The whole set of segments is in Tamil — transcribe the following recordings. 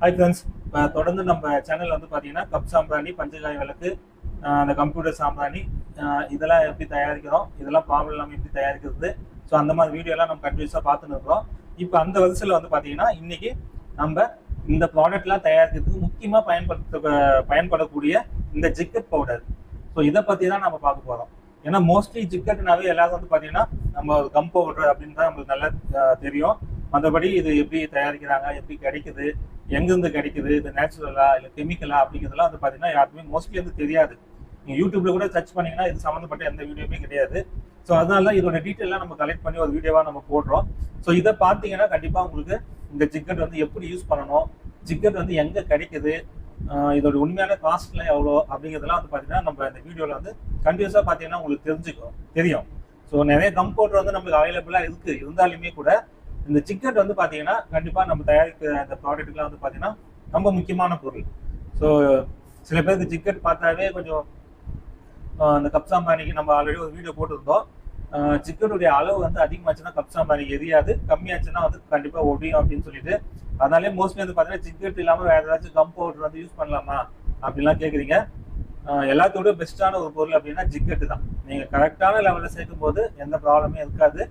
ஹாய் ஃப்ரெண்ட்ஸ் இப்போ தொடர்ந்து நம்ம சேனல் வந்து பார்த்தீங்கன்னா கப் சாம்பிராணி பஞ்சகாய விளக்கு அந்த கம்ப்யூட்டர் சாம்பிராணி இதெல்லாம் எப்படி தயாரிக்கிறோம் இதெல்லாம் பாவல் இல்லாமல் எப்படி தயாரிக்கிறது? ஸோ அந்த மாதிரி வீடியோலாம் நம்ம கண்டினியூஸாக பார்த்துன்னு இருக்கிறோம். இப்போ அந்த வரிசையில் வந்து பார்த்தீங்கன்னா இன்றைக்கி நம்ம இந்த ப்ராடக்ட்லாம் தயாரிக்கிறதுக்கு முக்கியமாக பயன்படுத்த பயன்படக்கூடிய இந்த ஜிக்கெட் பவுடர் ஸோ இதை பற்றி தான் நம்ம பார்க்க போகிறோம் ஏன்னா மோஸ்ட்லி ஜிக்கெட்னாவே எல்லாரும் வந்து பார்த்தீங்கன்னா நம்ம கம் பவுடர் அப்படின்னு தான் நம்மளுக்கு நல்லா தெரியும். மற்றபடி இது எப்படி தயாரிக்கிறாங்க எப்படி கிடைக்குது எங்கேருந்து கிடைக்குது இது நேச்சுரலா இல்லை கெமிக்கலா அப்படிங்கிறதுலாம் வந்து பார்த்தீங்கன்னா யாருக்குமே மோஸ்ட்லி வந்து தெரியாது. நீங்கள் யூடியூப்ல கூட சர்ச் பண்ணீங்கன்னா இது சம்மந்தப்பட்ட எந்த வீடியோமே கிடையாது. ஸோ அதனால இதோட டீட்டெயிலாம் நம்ம கலெக்ட் பண்ணி ஒரு வீடியோவாக நம்ம போடுறோம். ஸோ இதை பார்த்தீங்கன்னா கண்டிப்பாக உங்களுக்கு இந்த ஜிக்கெட் வந்து எப்படி யூஸ் பண்ணணும் ஜிக்கெட் வந்து எங்கே கிடைக்குது இதோட உண்மையான காஸ்ட்லாம் எவ்வளோ அப்படிங்கிறதெல்லாம் வந்து பார்த்தீங்கன்னா நம்ம இந்த வீடியோவில் வந்து கண்டினியூஸாக பார்த்தீங்கன்னா உங்களுக்கு தெரிஞ்சுக்கும் தெரியும். ஸோ நிறைய கம்ப்யூட்டர் வந்து நமக்கு அவைலபிளாக இருக்குது இருந்தாலுமே கூட இந்த சிக்கெட் வந்து பார்த்தீங்கன்னா கண்டிப்பாக நம்ம தயாரிக்கிற அந்த ப்ராடக்ட்டுக்கெலாம் வந்து பார்த்தீங்கன்னா ரொம்ப முக்கியமான பொருள். ஸோ சில பேருக்கு சிக்கெட் பார்த்தாவே கொஞ்சம் அந்த கப் சாம்பானிக்கு நம்ம ஆல்ரெடி ஒரு வீடியோ போட்டிருந்தோம். சிக்கனுடைய அளவு வந்து அதிகமாச்சுன்னா கப் சாம்பானிக்கு எரியாது. கம்மியாச்சுன்னா வந்து கண்டிப்பாக ஒடியும் அப்படின்னு சொல்லிட்டு அதனாலே மோஸ்ட்லி வந்து பார்த்தீங்கன்னா சிக்கெட் இல்லாமல் வேறு ஏதாச்சும் கம் பவுடர் வந்து யூஸ் பண்ணலாமா? அப்படின்லாம் கேட்குறீங்க எல்லாத்தோட பெஸ்ட்டான ஒரு பொருள் அப்படின்னா ஜிக்கெட்டு தான். நீங்கள் கரெக்டான லெவலில் சேர்க்கும் போது எந்த ப்ராப்ளமே இருக்காது.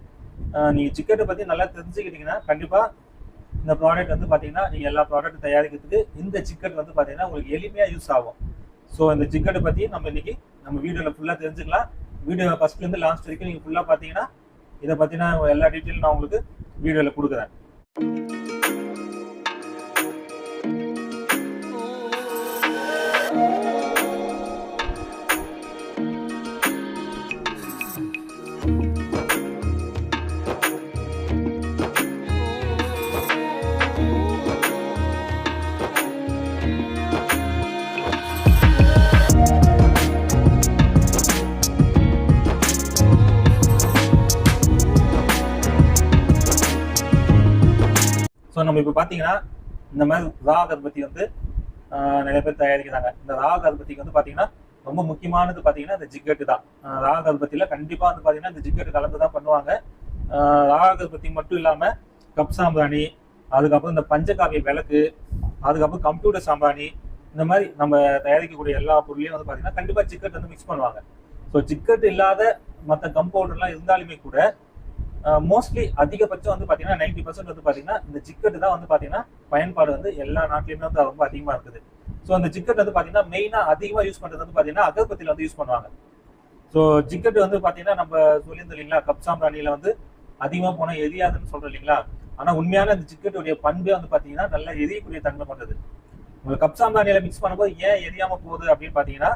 நீங்கள் நீங்க பற்றி நல்லா தெரிஞ்சுக்கிட்டீங்கன்னா கண்டிப்பாக இந்த ப்ராடக்ட் வந்து பார்த்தீங்கன்னா நீங்க எல்லா ப்ராடக்ட்டும் தயாரிக்கிறதுக்கு இந்த ஜிக்கெட் வந்து பார்த்தீங்கன்னா உங்களுக்கு எளிமையா யூஸ் ஆகும். ஸோ இந்த சிக்கெட்டை பற்றி நம்ம இன்னைக்கு நம்ம வீடியோவில் ஃபுல்லாக தெரிஞ்சுக்கலாம். வீடியோ ஃபஸ்ட்லேருந்து லாஸ்ட் வரைக்கும் நீங்கள் ஃபுல்லாக பார்த்தீங்கன்னா இதை பற்றினா எல்லா டீட்டெயிலும் நான் உங்களுக்கு வீடியோவில் கொடுக்குறேன். நம்ம இப்போ பார்த்தீங்கன்னா இந்த மாதிரி ரா அகர்பத்தி வந்து நிறைய பேர் தயாரிக்கிறாங்க. இந்த ரா அகர்பத்திக்கு வந்து பார்த்தீங்கன்னா ரொம்ப முக்கியமானது பார்த்தீங்கன்னா இந்த ஜிக்கெட்டு தான். ஆஹ், ரா அகர்பத்தியில் கண்டிப்பாக வந்து பார்த்தீங்கன்னா இந்த ஜிக்கெட்டு கலந்து தான் பண்ணுவாங்க. ஆஹ், ரா அகர்பத்தி மட்டும் இல்லாமல் கப் சாம்பிராணி அதுக்கப்புறம் இந்த பஞ்சகாவிய விளக்கு அதுக்கப்புறம் கம்ப்யூட்டர் சாம்பிராணி இந்த மாதிரி நம்ம தயாரிக்கக்கூடிய எல்லா பொருளையும் வந்து பார்த்தீங்கன்னா கண்டிப்பாக ஜிக்கெட் வந்து மிக்ஸ் பண்ணுவாங்க. ஸோ ஜிக்கெட் இல்லாத மற்ற கம்பவுண்டர்லாம் இருந்தாலுமே கூட மோஸ்ட்லி அதிகபட்சம் வந்து பார்த்தீங்கன்னா நைன்டி பர்சன்ட் வந்து பார்த்தீங்கன்னா இந்த ஜிக்கெட் தான் வந்து பார்த்தீங்கன்னா பயன்பாடு வந்து எல்லா நாட்டிலையுமே வந்து ரொம்ப அதிகமாக இருக்குது. ஸோ அந்த ஜிக்கெட் வந்து பார்த்தீங்கன்னா மெயினாக அதிகமாக யூஸ் பண்ணுறது வந்து பார்த்தீங்கன்னா அகர்பத்தியில் வந்து யூஸ் பண்ணுவாங்க. ஸோ ஜிக்கெட் வந்து பார்த்தீங்கன்னா நம்ம சொல்லியிருந்தோம் இல்லைங்களா கப்சாம் சாம்பிராணியில் வந்து அதிகமாக போனால் எரியாதுன்னு சொல்கிறோம் இல்லைங்களா? ஆனால் உண்மையான இந்த ஜிக்கெட்டுடைய பண்பே வந்து பார்த்தீங்கன்னா நல்லா எரியக்கூடிய தன்மை கொண்டது. உங்களுக்கு கப் மிக்ஸ் பண்ணும்போது ஏன் எரியாமல் போகுது அப்படின்னு பார்த்தீங்கன்னா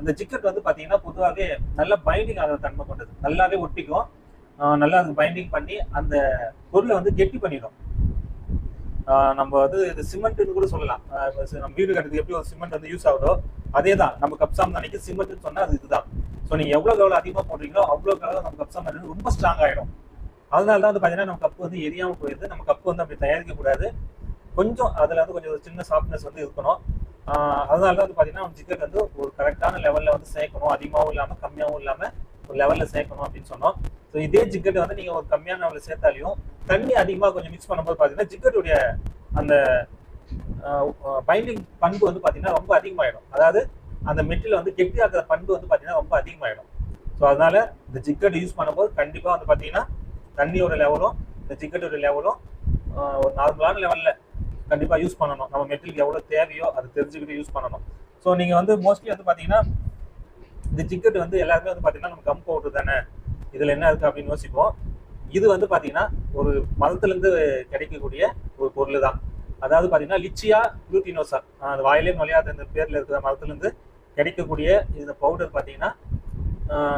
இந்த ஜிக்கெட் வந்து பார்த்தீங்கன்னா பொதுவாகவே நல்ல பைண்டிங் ஆகிற தன்மை கொண்டது. நல்லாவே ஒட்டிக்கும். நல்லா அது பைண்டிங் பண்ணி அந்த பொருளை வந்து கெட்டி பண்ணிடும். நம்ம வந்து இது சிமெண்ட்னு கூட சொல்லலாம். நம்ம வீடு கட்டுறதுக்கு எப்படி ஒரு சிமெண்ட் வந்து யூஸ் ஆகுதோ அதே தான் நம்ம கப்சாம் அன்னைக்கு சிமெண்ட்னு சொன்னால் அது இதுதான். ஸோ நீங்கள் எவ்வளோக்கு எவ்வளோ அதிகமாக போடுறீங்களோ அவ்வளோக்கு அளவு நம்ம கப்சாம் ரொம்ப ஸ்ட்ராங் ஆயிடும். அதனால தான் வந்து பார்த்தீங்கன்னா நம்ம கப்பு வந்து எரியாமல் போயிடுது நம்ம கப்பு வந்து அப்படி தயாரிக்கக்கூடாது கொஞ்சம் அதில் வந்து கொஞ்சம் ஒரு சின்ன சாஃப்ட்னஸ் வந்து இருக்கணும். அதனால தான் வந்து அந்த ஜிக்கெட் வந்து ஒரு கரெக்டான லெவலில் வந்து சேர்க்கணும். அதிகமாகவும் இல்லாமல் கம்மியாகவும் இல்லாமல் லெவலில் சேர்க்கணும் அப்படின்னு சொன்னோம். ஸோ இதே ஜிக்கெட் வந்து நீங்கள் ஒரு கம்மியான லெவலில் சேர்த்தாலையும் தண்ணி அதிகமாக கொஞ்சம் மிக்ஸ் பண்ணும்போது பார்த்தீங்கன்னா ஜிக்கெட்டுடைய அந்த பைண்டிங் பண்பு வந்து பார்த்தீங்கன்னா ரொம்ப அதிகமாகிடும் அதாவது அந்த மெட்டில் வந்து கெட்டியாக்குற பண்பு வந்து பார்த்தீங்கன்னா ரொம்ப அதிகமாகிடும் ஸோ அதனால இந்த ஜிக்கெட் யூஸ் பண்ணும்போது கண்டிப்பாக வந்து பார்த்தீங்கன்னா தண்ணியோட லெவலும் இந்த ஜிக்கெட்டோட லெவலும் ஒரு நார்மலான லெவலில் கண்டிப்பாக யூஸ் பண்ணணும். நம்ம மெட்டீரியல் எவ்வளோ தேவையோ அது தெரிஞ்சுக்கிட்டு யூஸ் பண்ணணும். ஸோ நீங்கள் வந்து மோஸ்ட்லி வந்து பார்த்தீங்கன்னா இந்த ஜிக்கெட் வந்து எல்லாருமே வந்து பார்த்தீங்கன்னா நம்ம கம் பவுடர் தானே? இதில் என்ன இருக்குது அப்படின்னு யோசிப்போம். இது வந்து பார்த்தீங்கன்னா ஒரு மரத்துலேருந்து கிடைக்கக்கூடிய ஒரு பொருள் தான் அதாவது பார்த்தீங்கன்னா லிச்சியா குளூட்டினோசா அந்த வாயிலே மலையாத இந்த பேரில் இருக்கிற மரத்துலேருந்து கிடைக்கக்கூடிய இந்த பவுடர் பார்த்தீங்கன்னா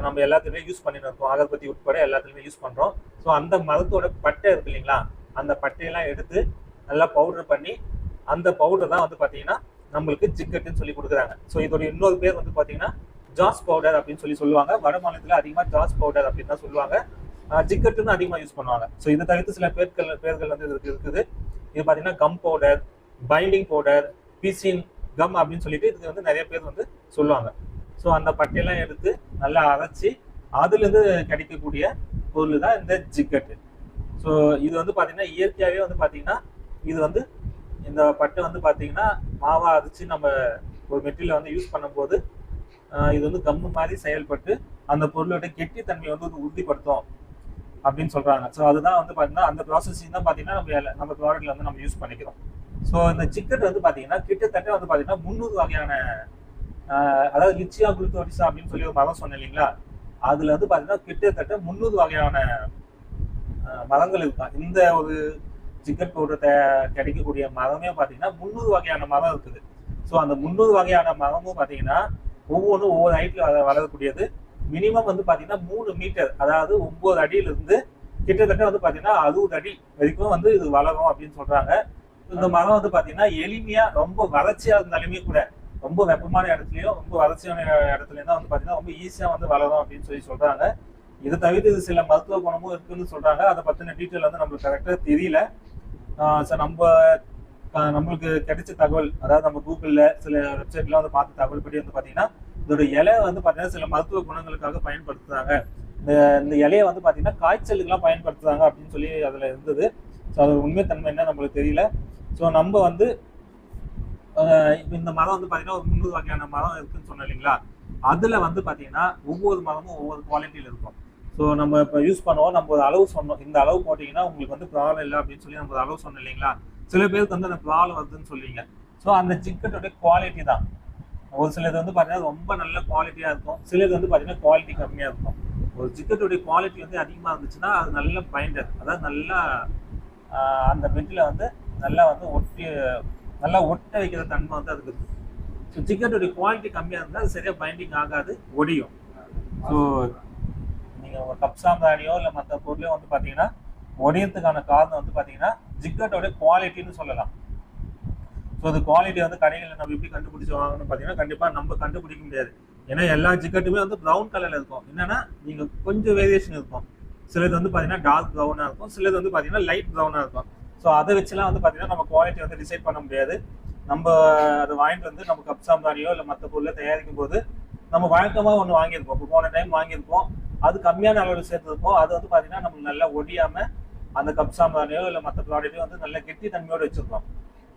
நம்ம எல்லாத்துலேயுமே யூஸ் பண்ணிட்டு இருக்கோம். அகர்பத்தி உட்பட எல்லாத்துலேயுமே யூஸ் பண்ணுறோம் ஸோ அந்த மரத்தோட பட்டை இருக்கு இல்லைங்களா? அந்த பட்டையெல்லாம் எடுத்து நல்லா பவுடர் பண்ணி அந்த பவுடர் தான் வந்து பார்த்தீங்கன்னா நம்மளுக்கு ஜிக்கெட்டுன்னு சொல்லி கொடுக்குறாங்க. ஸோ இதோட இன்னொரு பேர் வந்து பார்த்தீங்கன்னா ஜாஸ் பவுடர் அப்படின்னு சொல்லி சொல்லுவாங்க. வட மாநிலத்தில் அதிகமாக ஜாஸ் பவுடர் அப்படின்னு தான் சொல்லுவாங்க. ஜிக்கெட்டுன்னு அதிகமாக யூஸ் பண்ணுவாங்க. ஸோ இதை தவிர்த்து சில பேர்கள் பேர்கள் வந்து இதுக்கு இருக்குது. இது பார்த்தீங்கன்னா கம் பவுடர் பைண்டிங் பவுடர் பிசின் கம் அப்படின்னு சொல்லிட்டு இதுக்கு வந்து நிறைய பேர் வந்து சொல்லுவாங்க. ஸோ அந்த பட்டையெல்லாம் எடுத்து நல்லா அரைச்சி அதுலேருந்து கிடைக்கக்கூடிய பொருள் தான் இந்த ஜிக்கட்டு ஸோ இது வந்து பார்த்தீங்கன்னா இயற்கையாகவே வந்து பார்த்தீங்கன்னா இது வந்து இந்த பட்டு வந்து பார்த்தீங்கன்னா மாவா அரைச்சி நம்ம ஒரு மெட்டீரியல் வந்து யூஸ் பண்ணும்போது இது வந்து கம்மு மாதிரி செயல்பட்டு அந்த பொருளோட கெட்டித்தன்மையை வந்து உறுதிப்படுத்தும் அப்படின்னு சொல்றாங்க. ஸோ அதுதான் வந்து பார்த்தீங்கன்னா அந்த ப்ராசஸிங் தான் பார்த்தீங்கன்னா நம்ம நம்ம ப்ராடக்ட்ல வந்து நம்ம யூஸ் பண்ணிக்கிறோம். ஸோ இந்த சிக்கன் வந்து பார்த்தீங்கன்னா கிட்டத்தட்ட வந்து பார்த்தீங்கன்னா முந்நூறு வகையான ஆஹ் அதாவது லிச்சியா குளுத்தோடிசா அப்படின்னு சொல்லி ஒரு மரம் சொன்னேன் இல்லைங்களா? அதுல வந்து பார்த்தீங்கன்னா கிட்டத்தட்ட முந்நூறு வகையான மரங்கள் இருக்கான் இந்த ஒரு சிக்கன் பவுடர் கிடைக்கக்கூடிய மரமே பார்த்தீங்கன்னா முந்நூறு வகையான மரம் இருக்குது. ஸோ அந்த முந்நூறு வகையான மரமும் பார்த்தீங்கன்னா ஒவ்வொன்றும் ஒவ்வொரு ஹைட்டில் வளரக்கூடியது மினிமம் வந்து பார்த்தீங்கன்னா மூணு மீட்டர் அதாவது ஒம்பது அடியிலிருந்து கிட்டத்தட்ட வந்து பார்த்தீங்கன்னா அறுபது அடி வரைக்கும் வந்து இது வளரும் அப்படின்னு சொல்கிறாங்க இந்த மரம் வந்து பார்த்தீங்கன்னா எளிமையாக ரொம்ப வறட்சியாக இருந்தாலுமே கூட ரொம்ப வெப்பமான இடத்துலையும் ரொம்ப வறட்சியான இடத்துலையும் தான் வந்து பார்த்தீங்கன்னா ரொம்ப ஈஸியாக வந்து வளரும் அப்படின்னு சொல்லி சொல்கிறாங்க இதை தவிர்த்து இது சில மருத்துவ குணமும் இருக்குன்னு சொல்கிறாங்க அதை பற்றின டீட்டெயில் வந்து நம்மளுக்கு கரெக்டாக தெரியல. ஸோ நம்ம நம்மளுக்கு கிடைச்ச தகவல் அதாவது நம்ம கூகுளில் சில வெப்சைட்லாம் வந்து பார்த்த தகவல் படி வந்து பார்த்தீங்கன்னா இதோட இலை வந்து பார்த்தீங்கன்னா சில மருத்துவ குணங்களுக்காக பயன்படுத்துறாங்க. இந்த இந்த இலையை வந்து பார்த்தீங்கன்னா காய்ச்சலுக்கெல்லாம் பயன்படுத்துறாங்க அப்படின்னு சொல்லி அதில் இருந்தது. ஸோ அது உண்மைத்தன்மை என்ன நம்மளுக்கு தெரியல. ஸோ நம்ம வந்து இப்போ இந்த மரம் வந்து பார்த்தீங்கன்னா ஒரு முந்நூறு வகையான மரம் இருக்குன்னு சொன்னோம் இல்லைங்களா? அதில் வந்து பார்த்தீங்கன்னா ஒவ்வொரு மரமும் ஒவ்வொரு குவாலிட்டியில் இருக்கும். ஸோ நம்ம இப்போ யூஸ் பண்ணுவோம் நம்ம ஒரு அளவு சொன்னோம். இந்த அளவு போட்டிங்கன்னா உங்களுக்கு வந்து ப்ராப்ளம் இல்லை அப்படின்னு சொல்லி நம்ம ஒரு அளவு சொன்னோம் இல்லைங்களா? சில பேருக்கு வந்து அந்த ப்ராப்ளம் வருதுன்னு சொல்லுவீங்க. ஸோ அந்த சிக்கனோட குவாலிட்டி தான். ஒரு சிலது வந்து பார்த்தீங்கன்னா ரொம்ப நல்ல குவாலிட்டியாக இருக்கும். சிலது வந்து பார்த்தீங்கன்னா குவாலிட்டி கம்மியாக இருக்கும். ஒரு சிக்கனுடைய குவாலிட்டி வந்து அதிகமாக இருந்துச்சுன்னா அது நல்ல பைண்டர் அதாவது நல்லா அந்த பெட்டில் வந்து நல்லா வந்து ஒட்டி நல்லா ஒட்ட வைக்கிற தன்மை வந்து அதுக்கு ஸோ சிக்கனுடைய குவாலிட்டி கம்மியாக இருந்தால் அது சரியாக பைண்டிங் ஆகாது ஒடியும். ஸோ நீங்கள் ஒரு கப் சாம்பிராணியோ இல்லை மற்ற பொருளையோ வந்து பார்த்தீங்கன்னா ஒடியறதுக்கான காரணம் வந்து பார்த்தீங்கன்னா ஜிக்கட்டோட குவாலிட்டின்னு சொல்லலாம். ஸோ அது குவாலிட்டி வந்து கடைகளில் நம்ம எப்படி கண்டுபிடிச்சி வாங்கணும்னு பார்த்தீங்கன்னா கண்டிப்பாக நம்ம கண்டுபிடிக்க முடியாது. ஏன்னா எல்லா ஜிக்கெட்டுமே வந்து ப்ரௌன் கலரில் இருக்கும். என்னன்னா நீங்கள் கொஞ்சம் வேரியேஷன் இருக்கும். சிலது வந்து பார்த்தீங்கன்னா டார்க் ப்ரௌனாக இருக்கும். சிலது வந்து பார்த்தீங்கன்னா லைட் ப்ரௌனாக இருக்கும். ஸோ அதை வச்சுலாம் வந்து பார்த்தீங்கன்னா நம்ம குவாலிட்டி வந்து டிசைட் பண்ண முடியாது. நம்ம அதை வாங்கிட்டு வந்து நம்ம கப் சாம்பாரியோ இல்லை மற்ற பொருளை தயாரிக்கும் போது நம்ம வழக்கமாக ஒன்று வாங்கியிருப்போம். இப்போ போன டைம் வாங்கியிருப்போம். அது கம்மியான அளவில் சேர்த்துருப்போம் அது வந்து பார்த்தீங்கன்னா நம்ம நல்லா ஒடியாமல் அந்த கப் சாம்பிராணியோ இல்லை மற்ற ப்ராடக்ட்டையோ வந்து நல்ல கெட்டி தன்மையோடு வச்சுருக்கோம்.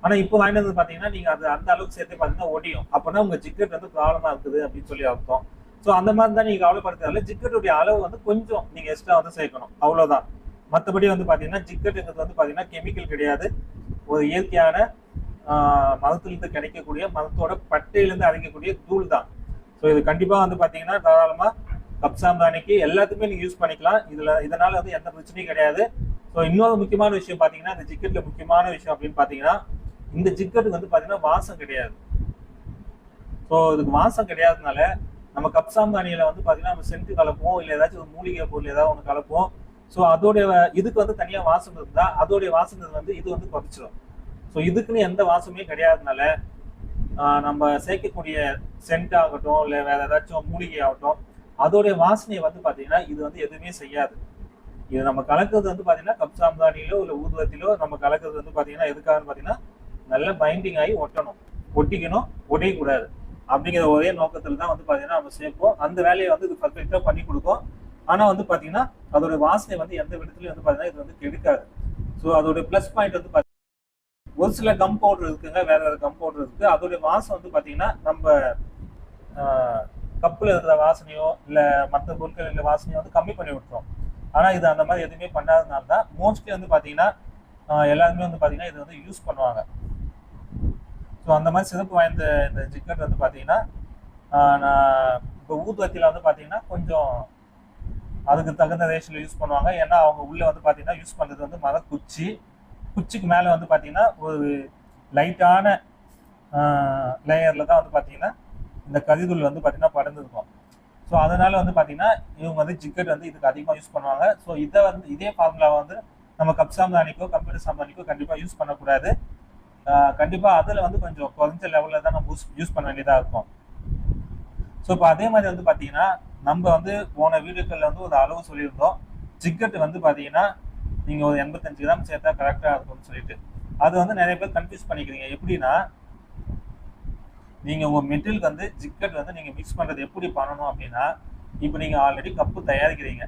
ஆனால் இப்போ வாங்கிட்டு வந்து பார்த்தீங்கன்னா நீங்கள் அது அந்த அளவுக்கு சேர்த்து பார்த்தீங்கன்னா ஒடியும். அப்போனா உங்கள் ஜிக்கெட் வந்து ப்ராப்ளமாக இருக்குது அப்படின்னு சொல்லி அர்த்தம். ஸோ அந்த மாதிரி தான் நீங்கள் கவலைப்படுத்துறதுல ஜிக்கெட்டுடைய அளவு வந்து கொஞ்சம் நீங்கள் எக்ஸ்ட்ரா வந்து சேர்க்கணும். அவ்வளோதான் மற்றபடி வந்து பார்த்தீங்கன்னா ஜிக்கெட்டுங்கிறது வந்து பார்த்தீங்கன்னா கெமிக்கல் கிடையாது. ஒரு இயற்கையான மதத்திலிருந்து கிடைக்கக்கூடிய மரத்தோட பட்டையிலேருந்து அரைக்கக்கூடிய தூள் தான். ஸோ இது கண்டிப்பாக வந்து பார்த்தீங்கன்னா தாராளமாக கப் சாம்பிராணிக்கு எல்லாத்துக்குமே நீங்கள் யூஸ் பண்ணிக்கலாம். இதில் இதனால் வந்து எந்த பிரச்சனையும் கிடையாது. ஸோ இன்னொரு முக்கியமான விஷயம் பார்த்தீங்கன்னா இந்த ஜிக்கெட்ல முக்கியமான விஷயம் அப்படின்னு பார்த்தீங்கன்னா இந்த ஜிக்கெட்டுக்கு வந்து பார்த்தீங்கன்னா வாசம் கிடையாது. ஸோ இதுக்கு வாசம் கிடையாதுனால நம்ம கப் வந்து பார்த்தீங்கன்னா நம்ம சென்ட் கலப்போம் இல்லை ஏதாச்சும் ஒரு மூலிகை பொருள் ஏதாவது ஒன்று கலப்போம். ஸோ அதோடைய இதுக்கு வந்து தனியாக வாசம் இருந்தால் அதோடைய வாசம் வந்து இது வந்து குறைச்சிடும் ஸோ இதுக்குன்னு எந்த வாசமே கிடையாதுனால ஆஹ் நம்ம சேர்க்கக்கூடிய சென்ட் ஆகட்டும் இல்லை வேற ஏதாச்சும் மூலிகை ஆகட்டும் அதோடைய வாசனையை வந்து பார்த்தீங்கன்னா இது வந்து எதுவுமே செய்யாது. இது நம்ம கலக்கிறது வந்து பார்த்தீங்கன்னா கப் இல்லை ஊதுவத்திலோ நம்ம கலக்கிறது வந்து பார்த்தீங்கன்னா எதுக்காகன்னு பார்த்தீங்கன்னா நல்ல பைண்டிங் ஆகி ஒட்டணும். ஒட்டிக்கணும் ஒட்டியக்கூடாது அப்படிங்கிற ஒரே நோக்கத்தில் தான் வந்து பார்த்தீங்கன்னா நம்ம சேர்ப்போம். அந்த வேலையை வந்து இது பர்ஃபெக்டாக பண்ணி கொடுக்கும். ஆனால் வந்து பார்த்தீங்கன்னா அதோட வாசனை வந்து எந்த விடத்துலையும் வந்து பார்த்தீங்கன்னா இது வந்து கெடுக்காது. ஸோ அதோட ப்ளஸ் பாயிண்ட் வந்து பார்த்தீங்கன்னா ஒரு சில கம் பவுடர் இருக்குங்க வேற வேறு கம் பவுடர் இருக்குது அதோடைய வாசம் வந்து பார்த்தீங்கன்னா நம்ம கப்பில் இருக்கிற வாசனையோ இல்லை மற்ற பொருட்கள் வாசனையோ வந்து கம்மி பண்ணி விட்டுரும் ஆனால் இது அந்த மாதிரி எதுவுமே பண்ணாதனால தான் மோஸ்ட்லி வந்து பார்த்தீங்கன்னா எல்லாருமே வந்து பார்த்தீங்கன்னா இது வந்து யூஸ் பண்ணுவாங்க. ஸோ அந்த மாதிரி சிறப்பு வாய்ந்த இந்த ஜிக்கெட் வந்து பார்த்தீங்கன்னா நான் இப்போ ஊதுவத்தியில் வந்து பார்த்தீங்கன்னா கொஞ்சம் அதுக்கு தகுந்த ரேஷில் யூஸ் பண்ணுவாங்க. ஏன்னா அவங்க உள்ளே வந்து பார்த்தீங்கன்னா யூஸ் பண்ணுறது வந்து மரக்குச்சி. குச்சிக்கு மேலே வந்து பார்த்தீங்கன்னா ஒரு லைட்டான லேயரில் தான் வந்து பார்த்தீங்கன்னா இந்த கரிதுள் வந்து பார்த்தீங்கன்னா படர்ந்துருக்கும் ஸோ அதனால வந்து பார்த்தீங்கன்னா இவங்க வந்து ஜிக்கெட் வந்து இதுக்கு அதிகமாக யூஸ் பண்ணுவாங்க. ஸோ இதை வந்து இதே ஃபார்முலாவை வந்து நம்ம கப் சாம்பிராணிக்கோ கம்ப்யூட்டர் சாம்பிராணிக்கோ கண்டிப்பாக யூஸ் பண்ணக்கூடாது. கண்டிப்பாக அதில் வந்து கொஞ்சம் குறைஞ்ச லெவலில் தான் நம்ம யூஸ் யூஸ் பண்ண வேண்டியதாக இருக்கும். ஸோ இப்போ அதே மாதிரி வந்து பார்த்தீங்கன்னா நம்ம வந்து போன வீடுகளில் வந்து ஒரு அளவு சொல்லியிருந்தோம். ஜிக்கெட் வந்து பார்த்தீங்கன்னா நீங்கள் ஒரு எண்பத்தஞ்சு கிராம் சேர்த்தா கரெக்டாக இருக்கும்னு சொல்லிட்டு. அது வந்து நிறைய பேர் கன்ஃபியூஸ் பண்ணிக்கிறீங்க. எப்படின்னா நீங்கள் உங்கள் மெட்டீரியலுக்கு வந்து ஜிக்கெட் வந்து நீங்கள் மிக்ஸ் பண்ணுறது எப்படி பண்ணணும் அப்படின்னா இப்போ நீங்கள் ஆல்ரெடி கப்பு தயாரிக்கிறீங்க.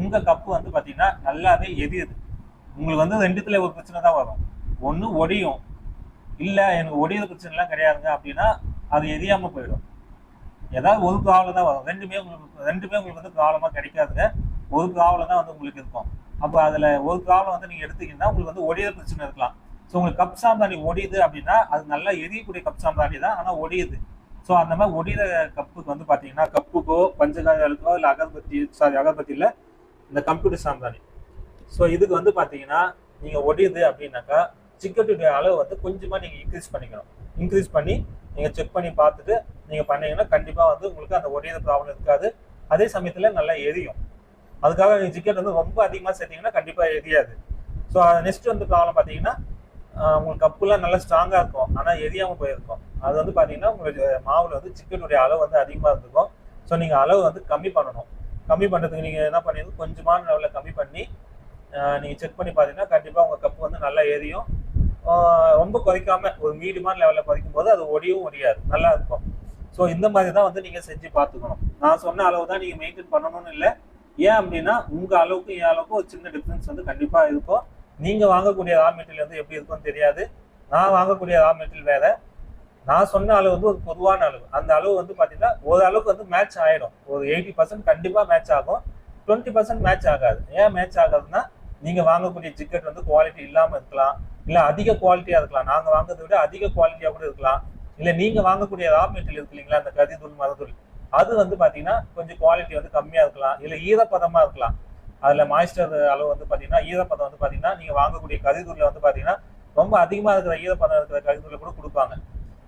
உங்கள் கப்பு வந்து பார்த்தீங்கன்னா நல்லாவே எரியுது. உங்களுக்கு வந்து ரெண்டுத்தில் ஒரு பிரச்சனை தான் வரும். ஒன்று ஒடியும். இல்லை எனக்கு ஒடியிற பிரச்சனைலாம் கிடையாதுங்க அப்படின்னா அது எரியாமல் போயிடும். ஏதாவது ஒரு ப்ராப்ளம் தான் வரும். ரெண்டுமே உங்களுக்கு ரெண்டுமே உங்களுக்கு வந்து காலமாக கிடைக்காதுங்க. ஒரு ப்ராப்ளம் தான் வந்து உங்களுக்கு இருக்கும். அப்போ அதில் ஒரு ப்ராப்ளம் வந்து நீங்கள் எடுத்தீங்கன்னா உங்களுக்கு வந்து ஒடியிற பிரச்சனை இருக்கலாம். ஸோ உங்களுக்கு கப் சாம்பிராணி ஒடியுது அப்படின்னா அது நல்லா எரியக்கூடிய கப் சாம்பிராணி தான் ஆனால் ஒடியுது. ஸோ அந்த மாதிரி ஒடிகிற கப்புக்கு வந்து பார்த்தீங்கன்னா கப்புக்கோ பஞ்சகாரங்களுக்கோ இல்லை அகர்பத்தி சாரி அகர்பத்தியில் இந்த கம்ப்யூட்டர் சாம்பிராணி ஸோ இதுக்கு வந்து பார்த்தீங்கன்னா நீங்கள் ஒடியுது அப்படின்னாக்கா சிக்கட்டுடைய அளவு வந்து கொஞ்சமாக நீங்கள் இன்க்ரீஸ் பண்ணிக்கணும். இன்க்ரீஸ் பண்ணி நீங்கள் செக் பண்ணி பார்த்துட்டு நீங்கள் பண்ணீங்கன்னா கண்டிப்பாக வந்து உங்களுக்கு அந்த ஒடியிற ப்ராப்ளம் இருக்காது. அதே சமயத்தில் நல்லா எரியும். அதுக்காக நீங்கள் சிக்கன் வந்து ரொம்ப அதிகமாக சேர்த்தீங்கன்னா கண்டிப்பாக எரியாது. ஸோ நெக்ஸ்ட் வந்து ப்ராப்ளம் பார்த்தீங்கன்னா உங்களுக்கு கப்புலாம் நல்லா ஸ்ட்ராங்காக இருக்கும். ஆனால் எரியாமல் போயிருக்கும். அது வந்து பார்த்தீங்கன்னா உங்களுக்கு மாவில் வந்து சிக்கனுடைய அளவு வந்து அதிகமாக இருந்திருக்கும். ஸோ நீங்கள் அளவு வந்து கம்மி பண்ணணும். கம்மி பண்ணுறதுக்கு நீங்கள் என்ன பண்ணிடுங்க கொஞ்சமான லெவலில் கம்மி பண்ணி நீங்கள் செக் பண்ணி பார்த்தீங்கன்னா கண்டிப்பாக உங்கள் கப்பு வந்து நல்லா எரியும். ரொம்ப குறைக்காம ஒரு மீடியமான லெவலில் குறைக்கும் போது அது ஒடியும் ஒடியாது. நல்லா இருக்கும். ஸோ இந்த மாதிரி தான் வந்து நீங்கள் செஞ்சு பார்த்துக்கணும் நான் சொன்ன அளவு தான் நீங்கள் மெயின்டைன் பண்ணணும்னு இல்லை. ஏன் அப்படின்னா உங்கள் அளவுக்கு என் அளவுக்கு ஒரு சின்ன டிஃப்ரென்ஸ் வந்து கண்டிப்பாக இருக்கும். நீங்கள் வாங்கக்கூடிய ரா மெட்டீரியல் வந்து எப்படி இருக்கும்னு தெரியாது. நான் வாங்கக்கூடிய ரா மெட்டீரியல் வேறு. நான் சொன்ன அளவு வந்து ஒரு பொதுவான அளவு. அந்த அளவு வந்து பார்த்தீங்கன்னா ஒரு அளவுக்கு வந்து மேட்ச் ஆகிடும் ஒரு எயிட்டி பர்சன்ட் கண்டிப்பாக மேட்ச் ஆகும். டுவெண்ட்டி பர்சன்ட் மேட்ச் ஆகாது. ஏன் மேட்ச் ஆகாதுன்னா நீங்கள் வாங்கக்கூடிய ஜிக்கெட் வந்து குவாலிட்டி இல்லாமல் இருக்கலாம். இல்லை அதிக குவாலிட்டியாக இருக்கலாம். நாங்கள் வாங்குறதை விட அதிக குவாலிட்டியாக கூட இருக்கலாம். இல்லை நீங்கள் வாங்கக்கூடிய ரா மெட்டீரியல் இருக்கு இல்லைங்களா அந்த கரிதூள் மரத்தூள். அது வந்து பார்த்தீங்கன்னா கொஞ்சம் குவாலிட்டி வந்து கம்மியாக இருக்கலாம். இல்லை ஈரப்பதமாக இருக்கலாம். அதில் மாய்ஸ்டர் அளவு வந்து பார்த்தீங்கன்னா ஈரப்பதம் வந்து பார்த்தீங்கன்னா நீங்கள் வாங்கக்கூடிய கரிதூளில் வந்து பார்த்தீங்கன்னா ரொம்ப அதிகமாக இருக்கிற ஈரப்பதம் இருக்கிற கரிதூளை கூட கொடுப்பாங்க.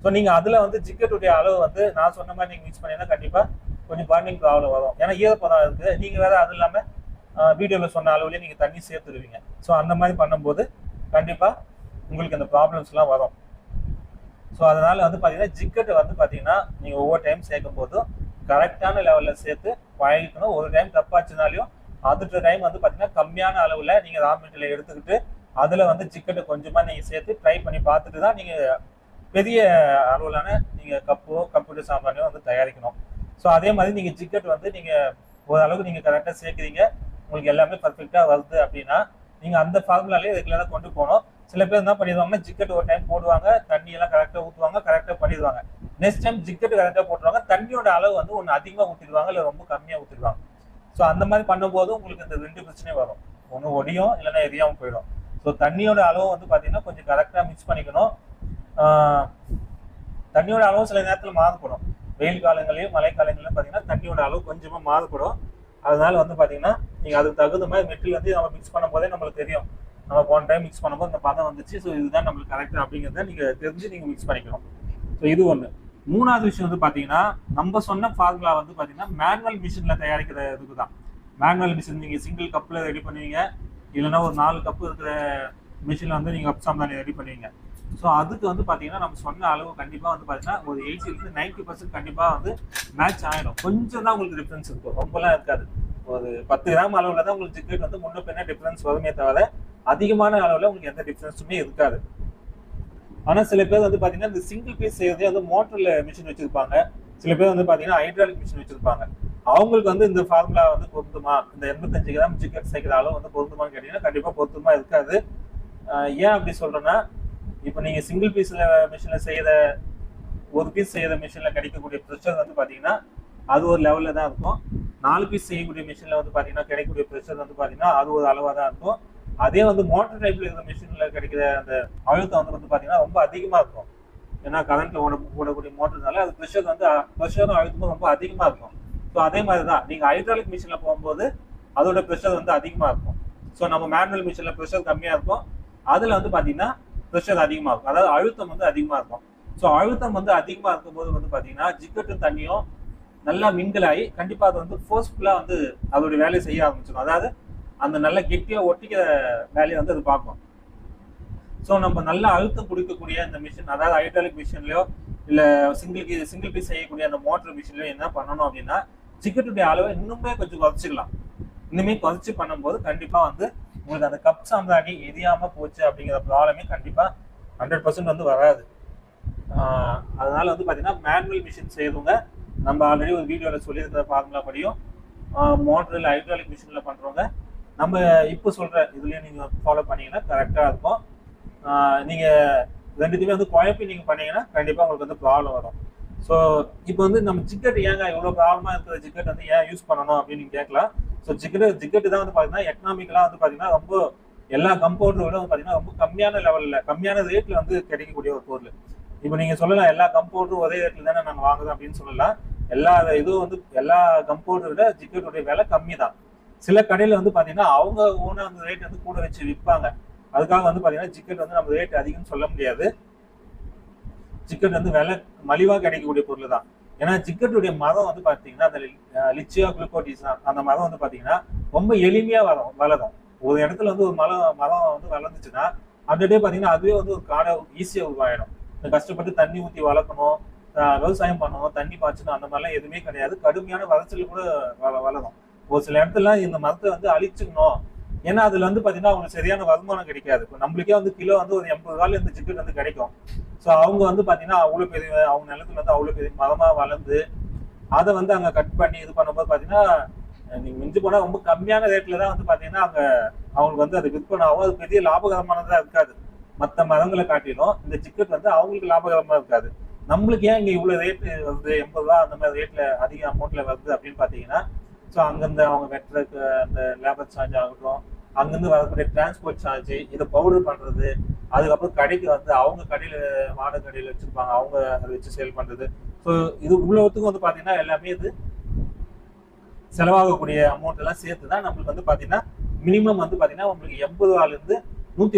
ஸோ நீங்கள் அதில் வந்து ஜிக்கெட்டுடைய அளவு வந்து நான் சொன்ன மாதிரி நீங்கள் மிக்ஸ் பண்ணீங்கன்னா கண்டிப்பாக கொஞ்சம் பர்னிங் ப்ராப்ளம் வரும். ஏன்னா ஈரப்பதம் இருக்குது. நீங்கள் வேறு அது இல்லாமல் வீடியோவில் சொன்ன அளவுலேயே நீங்கள் தண்ணி சேர்த்துருவீங்க. ஸோ அந்த மாதிரி பண்ணும்போது கண்டிப்பாக உங்களுக்கு அந்த ப்ராப்ளம்ஸ்லாம் வரும். ஸோ அதனால் வந்து பார்த்தீங்கன்னா ஜிக்கெட்டு வந்து பார்த்தீங்கன்னா நீங்கள் ஒவ்வொரு டைம் சேர்க்கும் போதும் கரெக்டான லெவலில் சேர்த்து பழகிக்கணும். ஒரு டைம் தப்பாச்சுனாலையும் அடுத்த டைம் வந்து பார்த்தீங்கன்னா கம்மியான அளவில் நீங்கள் ரா மெட்டீரியல் எடுத்துக்கிட்டு அதில் வந்து ஜிக்கெட்டை கொஞ்சமாக நீங்கள் சேர்த்து ட்ரை பண்ணி பார்த்துட்டு தான் நீங்கள் பெரிய அளவிலான நீங்கள் கப்போ கம்ப்யூட்டர் சாமானியோ வந்து தயாரிக்கணும். ஸோ அதே மாதிரி நீங்கள் சிக்கெட் வந்து நீங்கள் ஓரளவுக்கு நீங்கள் கரெக்டாக சேர்க்குறீங்க. உங்களுக்கு எல்லாமே பர்ஃபெக்டாக வருது அப்படின்னா நீங்கள் அந்த ஃபார்முலாலே ரெகுலராக கொண்டு போகணும். சில பேர் என்ன பண்ணிடுவாங்கன்னா ஜிக்கெட் ஒரு டைம் போடுவாங்க தண்ணியெல்லாம் கரெக்டாக ஊற்றுவாங்க கரெக்டாக பண்ணிடுவாங்க. நெக்ஸ்ட் டைம் ஜிக்கெட் கரெக்டாக போட்டுருவாங்க தண்ணியோட அளவு வந்து ஒன்று அதிகமாக ஊற்றிடுவாங்க இல்லை ரொம்ப கம்மியாக ஊற்றிடுவாங்க ஸோ அந்த மாதிரி பண்ணும்போது உங்களுக்கு இந்த ரெண்டு பிரச்சனையும் வரும். ஒன்று ஒடியும் இல்லைன்னா எரியாமல் போயிடும். ஸோ தண்ணியோட அளவு வந்து பார்த்தீங்கன்னா கொஞ்சம் கரெக்டாக மிக்ஸ் பண்ணிக்கணும். தண்ணியோட அளவு சில நேரத்தில் மாறுபடும். வெயில் காலங்களையும் மழை காலங்களையும் பார்த்தீங்கன்னா தண்ணியோட அளவு கொஞ்சமாக மாறுபடும். அதனால வந்து பார்த்தீங்கன்னா நீங்கள் அதுக்கு தகுந்த மாதிரி மெட்டில் வந்து நம்ம மிக்ஸ் பண்ணும்போதே நம்மளுக்கு தெரியும். நம்ம போன டைம் மிக்ஸ் பண்ணும்போது இந்த பதம் வந்துச்சு. ஸோ இதுதான் நம்மளுக்கு கரெக்டாக அப்படிங்கிறத நீங்கள் தெரிஞ்சு நீங்கள் மிக்ஸ் பண்ணிக்கணும். ஸோ இது ஒன்று மூணாவது விஷயம் வந்து பார்த்தீங்கன்னா நம்ம சொன்ன ஃபார்முலா வந்து பார்த்தீங்கன்னா மேனுவல் மிஷினில் தயாரிக்கிற இதுக்கு தான் மேனுவல் மிஷின் நீங்கள் சிங்கிள் கப்பில் ரெடி பண்ணுவீங்க. இல்லைன்னா ஒரு நாலு கப்பு இருக்கிற மிஷினில் வந்து நீங்கள் அப்சாம் சாம்பிராணி ரெடி பண்ணுவீங்க. ஸோ அதுக்கு வந்து பார்த்தீங்கன்னா நம்ம சொன்ன அளவு கண்டிப்பாக வந்து பார்த்தீங்கன்னா ஒரு எயிட்டிலேருந்து நைன்ட்டி பர்சன்ட் கண்டிப்பாக வந்து மேட்ச் ஆகிடும் கொஞ்சம் தான் உங்களுக்கு டிஃப்ரென்ஸ் இருக்கும். ரொம்பலாம் இருக்காது. ஒரு பத்து கிராம் அளவில் தான் உங்களுக்கு ஜிக்கெட் வந்து முன்ன பின்ன டிஃப்ரென்ஸ் வருமே தவிர அதிகமான அளவில் உங்களுக்கு எந்த டிஃப்ரென்ஸுமே இருக்காது. ஆனால் சில பேர் வந்து பார்த்தீங்கன்னா இந்த சிங்கிள் பீஸ் செய்யறதே வந்து மோட்டரில் மிஷின் வச்சிருப்பாங்க. சில பேர் வந்து பார்த்தீங்கன்னா ஹைட்ராலிக் மிஷின் வச்சிருப்பாங்க. அவங்களுக்கு வந்து இந்த ஃபார்முலா வந்து பொருந்துமா? இந்த எண்பத்தஞ்சு கிராம் ஜிக்கெட் செய்கிற அளவு வந்து பொருந்துமான்னு கேட்டீங்கன்னா கண்டிப்பாக பொருத்தமா இருக்காது. ஏன் அப்படி சொல்கிறேன்னா இப்போ நீங்கள் சிங்கிள் பீஸில் மிஷினில் செய்கிற ஒரு பீஸ் செய்கிற மிஷினில் கிடைக்கக்கூடிய ப்ரெஷர் வந்து பார்த்தீங்கன்னா அது ஒரு லெவலில் தான் இருக்கும். நாலு பீஸ் செய்யக்கூடிய மிஷினில் வந்து பார்த்தீங்கன்னா கிடைக்கக்கூடிய ப்ரெஷர் வந்து பார்த்தீங்கன்னா அது ஒரு அளவாக தான் இருக்கும். அதே வந்து மோட்டர் டைப்ல இருக்கிற மிஷினில் கிடைக்கிற அந்த அழுத்தம் வந்து வந்து பார்த்தீங்கன்னா ரொம்ப அதிகமாக இருக்கும். ஏன்னா கரண்ட்ல ஓட ஓடக்கூடிய மோட்டர்னால அது ப்ரெஷர் வந்து ப்ரெஷரும் அழுத்தமும் ரொம்ப அதிகமாக இருக்கும். ஸோ அதே மாதிரி தான் நீங்கள் ஹைட்ராலிக் மிஷினில் போகும்போது அதோட ப்ரெஷர் வந்து அதிகமாக இருக்கும். ஸோ நம்ம மேனுவல் மிஷினில் ப்ரெஷர் கம்மியாக இருக்கும். அதில் வந்து பார்த்தீங்கன்னா ப்ரெஷர் அதிகமாக இருக்கும். அதாவது அழுத்தம் வந்து அதிகமாக இருக்கும். ஸோ அழுத்தம் வந்து அதிகமாக இருக்கும்போது வந்து பார்த்தீங்கன்னா ஜிக்கட்டு தண்ணியும் நல்லா மிங்கிள் ஆகி கண்டிப்பாக அது வந்து ஃபோர்ஸ்ஃபுல்லாக வந்து அதோட வேலையை செய்ய ஆரம்பிச்சிடும். அதாவது அந்த நல்ல கெட்டியாக ஒட்டிக்கிற வேலையை வந்து அது பார்க்கும். ஸோ நம்ம நல்ல அழுத்தம் கொடுக்கக்கூடிய அந்த மிஷின் அதாவது ஹைட்ராலிக் மிஷின்லையோ இல்லை சிங்கிள் சிங்கிள் பீஸ் செய்யக்கூடிய அந்த மோட்டர் மிஷின்லையோ என்ன பண்ணணும் அப்படின்னா சிக்கெட்டுடைய அளவை இன்னுமே கொஞ்சம் குறைச்சிக்கலாம். இன்னுமே குறைச்சி பண்ணும்போது கண்டிப்பாக வந்து உங்களுக்கு அந்த கப் சாம்பிராணி எரியாமல் போச்சு அப்படிங்கிற ப்ராப்ளமே கண்டிப்பாக ஹண்ட்ரட் பர்சன்ட் வந்து வராது. அதனால் அதனால வந்து பார்த்தீங்கன்னா மேனுவல் மிஷின் செய்யறவங்க நம்ம ஆல்ரெடி ஒரு வீடியோவில் சொல்லியிருக்கிற ஃபார்முலா படியும் மோட்டரில் ஹைட்ராலிக் மிஷினில் பண்ணுறவங்க நம்ம இப்போ சொல்கிற இதுலேயும் நீங்கள் ஃபாலோ பண்ணீங்கன்னா கரெக்டாக இருக்கும். நீங்கள் ரெண்டுத்தையுமே வந்து குழப்பி நீங்கள் பண்ணீங்கன்னா கண்டிப்பாக உங்களுக்கு வந்து ப்ராப்ளம் வரும். ஸோ இப்போ வந்து நம்ம ஜிக்கெட் ஏங்க இவ்வளோ ப்ராப்ளமாக இருக்கிற ஜிக்கெட் வந்து ஏன் யூஸ் பண்ணணும் அப்படின்னு நீங்கள் கேட்கலாம். ஸோ ஜிக்கெட் ஜிக்கெட் தான் வந்து பார்த்தீங்கன்னா எக்கனாமிக்கலாக வந்து பார்த்தீங்கன்னா ரொம்ப எல்லா கம்பவுண்டரை விட வந்து பார்த்தீங்கன்னா ரொம்ப கம்மியான லெவலில் கம்மியான ரேட்டில் வந்து கிடைக்கக்கூடிய ஒரு பொருள். இப்போ நீங்கள் சொல்லலாம் எல்லா கம்பவுண்டரும் ஒரே ரேட்டில் தானே நாங்கள் வாங்குறோம் அப்படின்னு சொல்லலாம். எல்லா இதுவும் வந்து எல்லா கம்பவுண்டரை விட ஜிக்கெட்டுடைய விலை கம்மி தான் சில கடையில் வந்து பார்த்தீங்கன்னா அவங்க ஓனாக அந்த ரேட் வந்து கூட வச்சு விற்பாங்க அதுக்காக வந்து பார்த்தீங்கன்னா சிக்கன் வந்து நம்ம ரேட் அதிகம்னு சொல்ல முடியாது. சிக்கன் வந்து விலை மலிவாக கிடைக்கக்கூடிய பொருள் தான். ஏன்னா ஜிக்கெட்டுடைய மரம் வந்து பார்த்தீங்கன்னா அந்த லிச்சியா குளுக்கோட்டிஸ் அந்த மரம் வந்து பார்த்தீங்கன்னா ரொம்ப எளிமையாக வரும் வளரும். ஒரு இடத்துல வந்து ஒரு மரம் மரம் வந்து வளர்ந்துச்சுன்னா அந்த டே பார்த்தீங்கன்னா அதுவே வந்து ஒரு காடை ஈஸியாக உருவாயிடும். கஷ்டப்பட்டு தண்ணி ஊற்றி வளர்க்கணும் விவசாயம் பண்ணணும் தண்ணி பாய்ச்சணும் அந்த மாதிரிலாம் எதுவுமே கிடையாது. கடுமையான வளர்ச்சியில் கூட வள- வளரும். ஒரு சில இடத்துல இந்த மரத்தை வந்து அழிச்சிடணும் ஏன்னா அதுல வந்து பாத்தீங்கன்னா அவங்களுக்கு சரியான வருமானம் கிடைக்காது. இப்போ நம்மளுக்கே வந்து கிலோ வந்து ஒரு எண்பது ரூபாயில இந்த சிக்கன் வந்து கிடைக்கும். ஸோ அவங்க வந்து பாத்தீங்கன்னா அவ்வளவு பெரிய அவங்க நிலத்துல வந்து அவ்வளவு பெரிய மரமா வளர்ந்து அதை வந்து அங்க கட் பண்ணி இது பண்ணும்போது பாத்தீங்கன்னா நீங்க மிஞ்சி போனா ரொம்ப கம்மியான ரேட்ல தான் வந்து பாத்தீங்கன்னா அங்க அவங்களுக்கு வந்து அது விற்பனை ஆகும். அது பெரிய லாபகரமானதா இருக்காது. மற்ற மரங்களை காட்டிலும் இந்த சிக்கன் வந்து அவங்களுக்கு லாபகரமா இருக்காது. நம்மளுக்கு ஏன் இங்க இவ்வளவு ரேட் வருது எண்பது ரூபா அந்த மாதிரி ரேட்ல அதிக அமௌண்ட்ல வருது அப்படின்னு பாத்தீங்கன்னா ஸோ அங்கிருந்து அவங்க வெட்டுறதுக்கு அந்த லேபர் சார்ஜ் ஆகட்டும் அங்கிருந்து வரக்கூடிய டிரான்ஸ்போர்ட் சார்ஜ் இதை பவுடர் பண்றது அதுக்கப்புறம் கடைக்கு வந்து அவங்க கடையில் வாடகை கடையில் வச்சிருப்பாங்க அவங்க அதை வச்சு சேல் பண்றது. ஸோ இது உள்ளவத்துக்கும் வந்து பாத்தீங்கன்னா எல்லாமே இது செலவாகக்கூடிய அமௌண்ட் எல்லாம் சேர்த்து தான் நம்மளுக்கு வந்து பாத்தீங்கன்னா மினிமம் வந்து பாத்தீங்கன்னா உங்களுக்கு எண்பது ரூபால இருந்து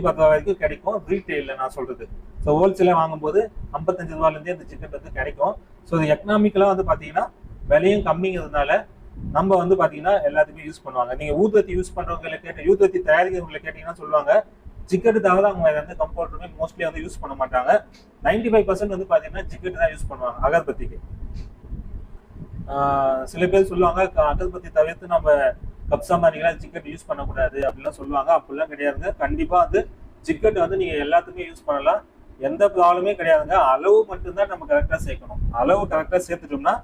பத்து ரூபா வரைக்கும் கிடைக்கும் ரீட்டெயிலில் நான் சொல்றது. ஸோ ஹோல்சேலாக வாங்கும்போது ஐம்பத்தஞ்சு ரூபால இருந்தே இந்த சிக்கன் வந்து கிடைக்கும். ஸோ இது எக்கனாமிக்கலா வந்து பாத்தீங்கன்னா விலையும் கம்மிங்கிறதுனால நம்ம வந்து பாத்தீங்கன்னா எல்லாத்துக்குமே யூஸ் பண்ணுவாங்க. நீங்க ஊதுவத்தி யூஸ் பண்றவங்களை கேட்ட ஊதுவத்தி தயாரிக்கிறவங்களை கேட்டீங்கன்னா சொல்லுவாங்க ஜிக்கெட்டு தவிர அவங்க வேற வந்து கம்பவுண்டருமே மோஸ்ட்லி வந்து யூஸ் பண்ண மாட்டாங்க. 95% ஃபைவ் பர்சன்ட் வந்து பாத்தீங்கன்னா சிக்கெட்டு தான் யூஸ் பண்ணுவாங்க அகர்பத்திக்கு. ஆஹ் சில பேர் சொல்லுவாங்க அகர்பத்தி தவிர்த்து நம்ம கப்சா மாதிரிலாம் சிக்கெட் யூஸ் பண்ணக்கூடாது அப்படிலாம் சொல்லுவாங்க. அப்படிலாம் கிடையாதுங்க. கண்டிப்பா வந்து சிக்கெட் வந்து நீங்க எல்லாத்துக்குமே யூஸ் பண்ணலாம். எந்த ப்ராப்ளமே கிடையாதுங்க. அளவு மட்டும்தான் நம்ம கரெக்டா சேர்க்கணும். அளவு கரெக்டா சேர்த்துட்டோம்னா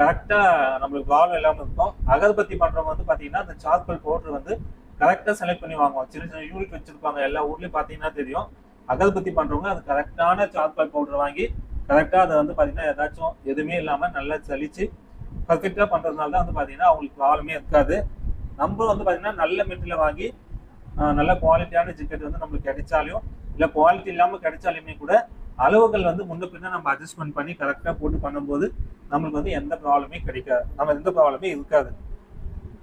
கரெக்டா நம்மளுக்கு ப்ராப்ளம் இல்லாமல் இருக்கும் அகர்பத்தி பண்றவங்க வந்து பாத்தீங்கன்னா அந்த சார்கோல் பவுடர் வந்து கரெக்டா செலக்ட் பண்ணி வாங்குவோம் சின்ன சின்ன யூனிட் வச்சிருப்பாங்க. எல்லா ஊர்லயும் பாத்தீங்கன்னா தெரியும். அகர்பத்தி பண்றவங்க அது கரெக்டான சார்கோல் பவுடர் வாங்கி கரெக்டா அதை வந்து பாத்தீங்கன்னா ஏதாச்சும் எதுவுமே இல்லாம நல்லா சலிச்சு பர்ஃபெக்டா பண்றதுனால தான் வந்து பாத்தீங்கன்னா அவங்களுக்கு ப்ராப்ளமே இருக்காது. நம்ம வந்து பாத்தீங்கன்னா நல்ல மெட்டீரியல் வாங்கி நல்ல குவாலிட்டியான ஜிக்கெட் வந்து நம்மளுக்கு கிடைச்சாலும் இல்ல குவாலிட்டி இல்லாம கிடைச்சாலுமே கூட அளவுகள் வந்து முன்ன பின்ன நம்ம அட்ஜஸ்ட்மெண்ட் பண்ணி கரெக்டாக போட்டு பண்ணும்போது நம்மளுக்கு வந்து எந்த ப்ராப்ளமே கிடைக்காது. நம்ம எந்த ப்ராப்ளமே இருக்காது.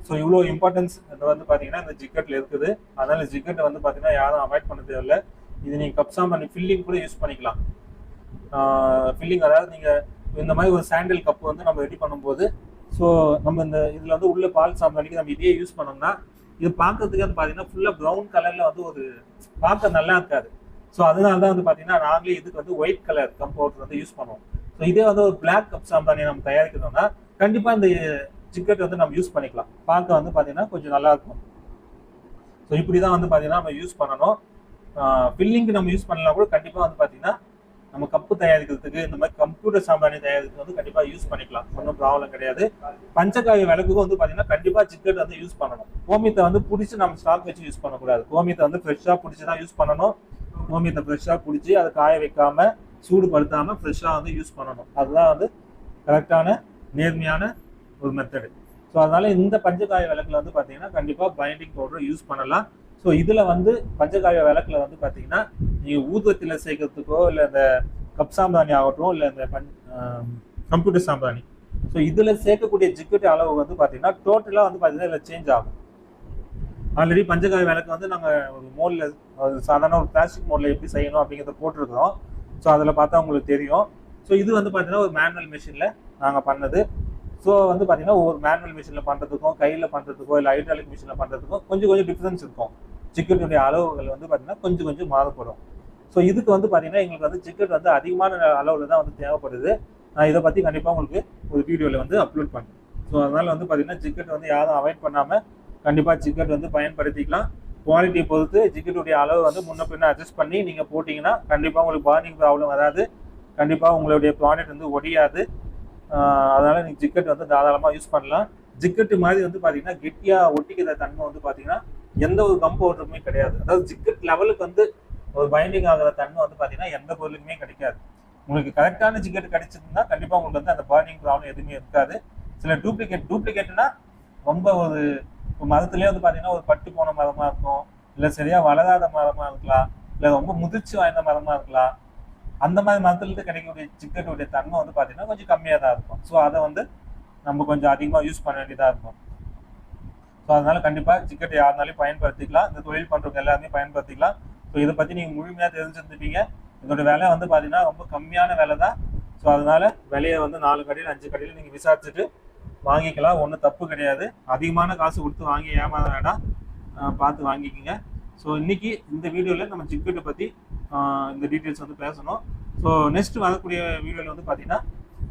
ஸோ இவ்வளோ இம்பார்ட்டன்ஸ் வந்து பார்த்தீங்கன்னா இந்த ஜிக்கெட்டில் இருக்குது. அதனால ஜிக்கெட்டை வந்து பார்த்தீங்கன்னா யாரும் அவாய்ட் பண்ண தேவையில்லை. இது நீங்கள் கப்ஸாம் பண்ணி ஃபில்லிங் கூட யூஸ் பண்ணிக்கலாம். ஃபில்லிங் அதாவது நீங்கள் இந்த மாதிரி ஒரு சாண்டில் கப் வந்து நம்ம ரெடி பண்ணும்போது ஸோ நம்ம இந்த இதில் வந்து உள்ள பால் சாம்பிராணிக்கு நம்ம இதையே யூஸ் பண்ணோம்னா இது பார்க்கறதுக்கு வந்து பார்த்தீங்கன்னா ஃபுல்லாக ப்ரௌன் கலரில் வந்து ஒரு பார்க்க நல்லா இருக்காது. ஸோ அதனால தான் வந்து பார்த்தீங்கன்னா நாங்களே இதுக்கு வந்து ஒயிட் கலர் கம்பவுண்டர் வந்து யூஸ் பண்ணுவோம். ஸோ இதே வந்து ஒரு பிளாக் கப் சாம்பிராணி நம்ம தயாரிக்கிறோம்னா கண்டிப்பாக இந்த சிக்கெட் வந்து நம்ம யூஸ் பண்ணிக்கலாம். பார்க்க வந்து பார்த்தீங்கன்னா கொஞ்சம் நல்லா இருக்கும். ஸோ இப்படி தான் வந்து பார்த்தீங்கன்னா நம்ம யூஸ் பண்ணணும். ஃபில்லிங்க்கு நம்ம யூஸ் பண்ணலாம் கூட கண்டிப்பாக வந்து பார்த்தீங்கன்னா நம்ம கப்பு தயாரிக்கிறதுக்கு இந்த மாதிரி கம்ப்யூட்டர் சாம்பிராணி தயாரிக்கிறதுக்கு வந்து கண்டிப்பாக யூஸ் பண்ணிக்கலாம். ஒன்றும் ப்ராப்ளம் கிடையாது. பஞ்சகாய விளக்குக்கும் வந்து பார்த்தீங்கன்னா கண்டிப்பாக சிக்கெட் வந்து யூஸ் பண்ணணும். கோமியத்தை வந்து பிடிச்சி நம்ம ஸ்டாக் வச்சு யூஸ் பண்ணக்கூடாது. கோமியத்தை வந்து ஃப்ரெஷ்ஷாக பிடிச்சி தான் யூஸ் பண்ணணும். ஓமியத்தை ஃப்ரெஷ்ஷாக பிடிச்சி அதை காய வைக்காம சூடுபடுத்தாமல் ஃப்ரெஷ்ஷாக வந்து யூஸ் பண்ணணும். அதுதான் வந்து கரெக்டான நேர்மையான ஒரு மெத்தடு ஸோ அதனால் இந்த பஞ்சகாய விளக்கில் வந்து பார்த்தீங்கன்னா கண்டிப்பாக பைண்டிங் பவுடர் யூஸ் பண்ணலாம். ஸோ இதில் வந்து பஞ்சகாய விளக்கில் வந்து பார்த்தீங்கன்னா நீங்கள் ஊதுவத்தில் சேர்க்கறதுக்கோ இல்லை இந்த கப் சாம்பிராணி ஆகட்டும் இல்லை இந்த பஞ் கம்ப்யூட்டர் சாம்பிராணி. ஸோ இதில் சேர்க்கக்கூடிய ஜிக்கெட் அளவு வந்து பார்த்தீங்கன்னா டோட்டலாக வந்து பார்த்தீங்கன்னா இதில் சேஞ்ச் ஆகும். ஆல்ரெடி பஞ்சகாய விளக்கு வந்து நாங்கள் ஒரு மோடில் சாதாரண ஒரு பிளாஸ்டிக் மோடில் எப்படி செய்யணும் அப்படிங்கிறத போட்டிருக்கிறோம். ஸோ அதில் பார்த்தா உங்களுக்கு தெரியும். ஸோ இது வந்து பார்த்தீங்கன்னா ஒரு மேனுவல் மிஷினில் நாங்கள் பண்ணது. ஸோ வந்து பார்த்தீங்கன்னா ஒரு மேனுவல் மிஷினில் பண்ணுறதுக்கும் கையில் பண்ணுறதுக்கோ இல்லை ஹைட்ராலிக் மிஷினில் பண்ணுறதுக்கும் கொஞ்சம் கொஞ்சம் டிஃப்ரென்ஸ் இருக்கும். சிக்கெட்டுடைய அளவுகள் வந்து பார்த்தீங்கன்னா கொஞ்சம் கொஞ்சம் மாறுபடும். ஸோ இதுக்கு வந்து பார்த்தீங்கன்னா எங்களுக்கு வந்து சிக்கெட் வந்து அதிகமான அளவில் தான் வந்து தேவைப்படுது. நான் இதை பற்றி கண்டிப்பாக உங்களுக்கு ஒரு வீடியோவில் வந்து அப்லோட் பண்ணுறேன் ஸோ அதனால் வந்து பார்த்தீங்கன்னா சிக்கெட் வந்து யாரும் அவாய்ட் பண்ணாமல் கண்டிப்பாக ஜிக்கெட் வந்து பயன்படுத்திக்கலாம். குவாலிட்டியை பொறுத்து ஜிக்கெட்டுடைய அளவு வந்து முன்ன பின்ன அட்ஜஸ்ட் பண்ணி நீங்கள் போட்டிங்கன்னா கண்டிப்பாக உங்களுக்கு பார்னிங் ப்ராப்ளம் வராது. கண்டிப்பாக உங்களுடைய ப்ராடக்ட் வந்து ஒடியாது. அதனால் நீங்கள் ஜிக்கெட் வந்து தாராளமாக யூஸ் பண்ணலாம். ஜிக்கெட்டு மாதிரி வந்து பார்த்தீங்கன்னா கெட்டியாக ஒட்டிக்கிற தன்மை வந்து பார்த்தீங்கன்னா எந்த ஒரு கம் கிடையாது. அதாவது ஜிக்கெட் லெவலுக்கு வந்து ஒரு பைண்டிங் ஆகிற தன்மை வந்து பார்த்தீங்கன்னா எந்த பொருளுக்குமே கிடைக்காது. உங்களுக்கு கரெக்டான ஜிக்கெட் கிடைச்சிருந்தா கண்டிப்பாக உங்களுக்கு வந்து அந்த பர்னிங் ப்ராப்ளம் எதுவுமே இருக்காது. சில டூப்ளிகேட் டூப்ளிகேட்னா ரொம்ப ஒரு இப்போ மதத்துலேயே வந்து பார்த்தீங்கன்னா ஒரு பட்டு போன மரமாக இருக்கும். இல்லை சரியா வளராத மரமாக இருக்கலாம். இல்லை ரொம்ப முதிர்ச்சி வாய்ந்த மரமாக இருக்கலாம். அந்த மாதிரி மரத்துலேருந்து கிடைக்கக்கூடிய சிக்கட்டுடைய தன்மை வந்து பார்த்தீங்கன்னா கொஞ்சம் கம்மியாக தான் இருக்கும். ஸோ அதை வந்து நம்ம கொஞ்சம் அதிகமாக யூஸ் பண்ண வேண்டியதாக இருக்கும். ஸோ அதனால கண்டிப்பாக சிக்கெட் யாருனாலையும் பயன்படுத்திக்கலாம். இந்த தொழில் பண்ணுறவங்க எல்லாருமே பயன்படுத்திக்கலாம். ஸோ இதை பற்றி நீங்கள் முழுமையாக தெரிஞ்சிருந்துப்பீங்க. இதோட விலை வந்து பார்த்தீங்கன்னா ரொம்ப கம்மியான விலை தான் ஸோ அதனால விலையை வந்து நாலு கடையில் அஞ்சு கடையில் நீங்கள் விசாரிச்சுட்டு வாங்கிக்கலாம். ஒன்றும் தப்பு கிடையாது. அதிகமான காசு கொடுத்து வாங்கி ஏமாற வேண்டாம் பார்த்து வாங்கிக்கோங்க. ஸோ இன்றைக்கி இந்த வீடியோவில் நம்ம ஜிக்கெட்டை பற்றி இந்த டீட்டெயில்ஸ் வந்து பேசணும். ஸோ நெக்ஸ்ட் வரக்கூடிய வீடியோவில் வந்து பார்த்தீங்கன்னா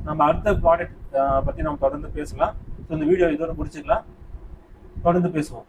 நம்ம அடுத்த ப்ராடக்ட் பற்றி நம்ம தொடர்ந்து பேசலாம். ஸோ இந்த வீடியோ இதோட முடிச்சுக்கலாம். தொடர்ந்து பேசுவோம்.